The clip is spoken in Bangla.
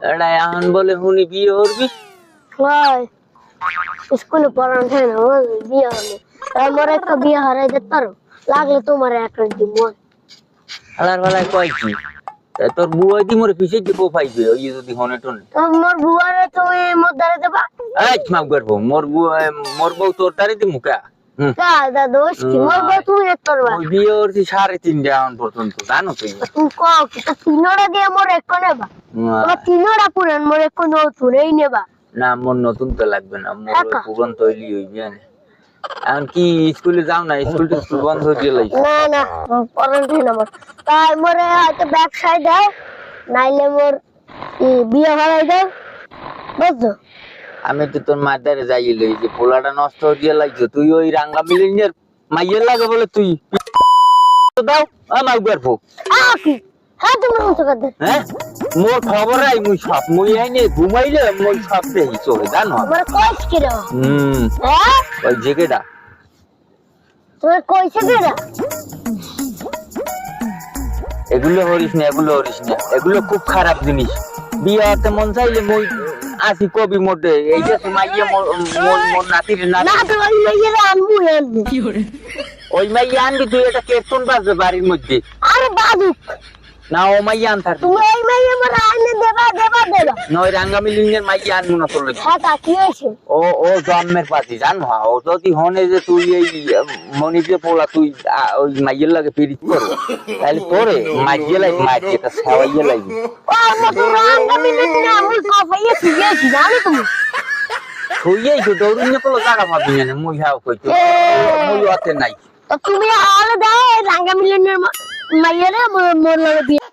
এখন বলে শুনি বিয়ে করবি? হয় স্কুলে পড়ানো না ও বিয়ে হলে। আমার একটা বিয়ে হারাই দিতে পারো লাগলে তোমার একটা দিব আলার বেলায় কয় কি? তোর বুয়াই দি মোরে পিছে দিব পাইবে ওই যদি হনে টনে। তোমার বুয়ারে তুমি মধ্যে দেবা? এই মাপ করব মোর বুয়া মোর বউ তোর তারি দি মুখা কা? সাড়ে তিনটে এখন পর্যন্ত জানো তুই? দিয়ে মোর এক নেবা? তোমার তিনোটা পুরান মোর এক নতুন এই নেবা? না মোর নতুন তো লাগবে না মোর ওই টাকা? পুরন তৈরি হইবে না এখন কি স্কুলে যাও না? স্কুল টিস্কুল বন্ধ গেলাই না না পড়ান না মোর তাই মোরে হয়তো ব্যবসায় দাও নাইলে মোর বিয়ে হারাই দাও বুঝছ? আমি তো তোর মাদারে যাই লই যে পোলাটা নষ্ট দিয়ে লাগছে তুই ওই রাঙ্গা মিলিনিয়ার মাইয়ের লাগে বলে তুই। দাও আমার গর্ভ হ্যাঁ তুমি মতো কথা হ্যাঁ? মোর খবর আই মুই সব মুই আইনে ঘুমাইলে মুই সব চলে জানো? তোমার কইস কি রে? হুম। হ্যাঁ? ওই কইছে কি রে? এগুলো হরিস না এগুলো হরিস না। এগুলো খুব খারাপ জিনিস। বিয়ে হতে মন চাইলে মুই আসি কবি মোটে এই যে মাইয়ে মোর মোর মোর নাতির না নাতি মেয়েরা আনব। আনব ওই মাইয়ে আনবি তুই এটা কেতন বাজবে বাড়ির মধ্যে। আরে বাদু না ও মাইয়ে আনতার তুমি এই মেয়ে আমার আইনে দেবা দেবা দেবা। নয় রাঙ্গা মিলিনের মাইয়ে আনব না তোর লাগি। হ্যাঁ তা কি হয়েছে? ও ও জন্মের পাতি জানো? ও যদি হনে যে তুই এই মনিকে পোলা তুই ওই মাইয়ের লাগে পিরিত করো তাহলে তোরে মাইয়ে লাগে মাইয়ে তা সেওয়াইয়ে লাগে ও আমার তো রাঙ্গা মিলে না আমি কফাইয়ে শুয়েছি জানো তুমি? শুইয়েই তো দৌড়িয়ে কোনো জায়গা পাবি না মুই হাও কইতো মুই অতে নাই। তুমি আরে দাও রাঙ্গা মিলে